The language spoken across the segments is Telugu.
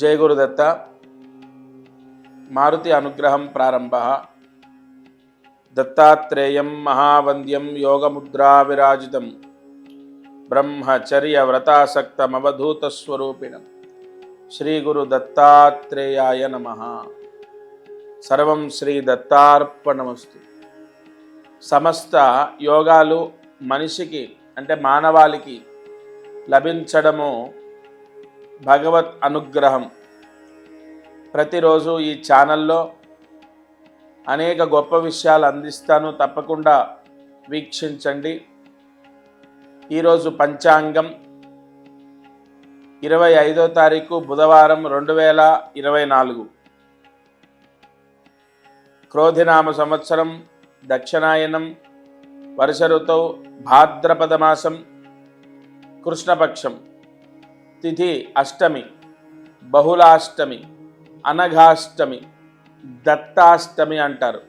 జయ గురుదత్త. మారుతి అనుగ్రహం ప్రారంభ. దత్తాత్రేయం మహావంద్యం యోగముద్రా విరాజితం బ్రహ్మచర్య శ్రీ దత్తాత్రేయాయ నమ. సర్వం శ్రీ దత్తార్పణమస్తు. సమస్త యోగాలు మనిషికి అంటే మానవాళికి లభించడము భగవత్ అనుగ్రహం. ప్రతిరోజు ఈ ఛానల్లో అనేక గొప్ప విషయాలు అందిస్తాను. తప్పకుండా వీక్షించండి. ఈరోజు పంచాంగం ఇరవై ఐదో తారీఖు బుధవారం రెండు వేల ఇరవై నాలుగు. క్రోధినామ సంవత్సరం దక్షిణాయనం వర్ష ఋతువు భాద్రపద మాసం కృష్ణపక్షం. తిథి అష్టమి బహుళాష్టమి అనఘాష్టమి దత్తాష్టమి అంటారు.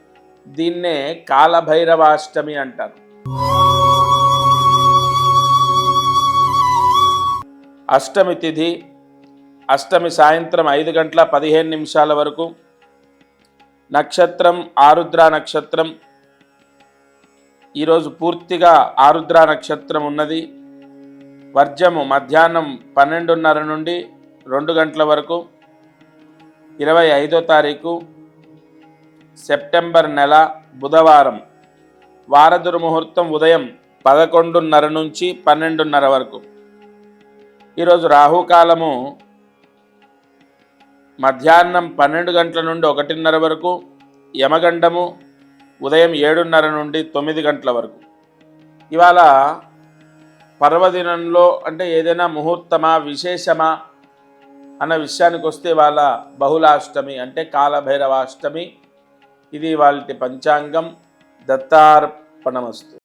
దీన్నే కాలభైరవాష్టమి అంటారు. అష్టమి తిథి అష్టమి సాయంత్రం ఐదు గంటల పదిహేను నిమిషాల వరకు నక్షత్రం ఆరుద్ర నక్షత్రం ఈరోజు పూర్తిగా ఆరుద్ర నక్షత్రం ఉన్నది. వర్జము మధ్యాహ్నం పన్నెండున్నర నుండి రెండు గంటల వరకు ఇరవై ఐదో తారీఖు సెప్టెంబర్ నెల బుధవారం వారదురు ముహూర్తం ఉదయం పదకొండున్నర నుంచి పన్నెండున్నర వరకు. ఈరోజు రాహుకాలము మధ్యాహ్నం పన్నెండు గంటల నుండి ఒకటిన్నర వరకు యమగండము ఉదయం ఏడున్నర నుండి తొమ్మిది గంటల వరకు. ఇవాళ పర్వదినంలో అంటే ఏదైనా ముహూర్తమా విశేషమా అన్న విషయానికి వస్తే వాళ్ళ బహుళాష్టమి అంటే కాలభైరవాష్టమి. ఇది వాళ్ళ పంచాంగం. దత్తార్పణమస్తు.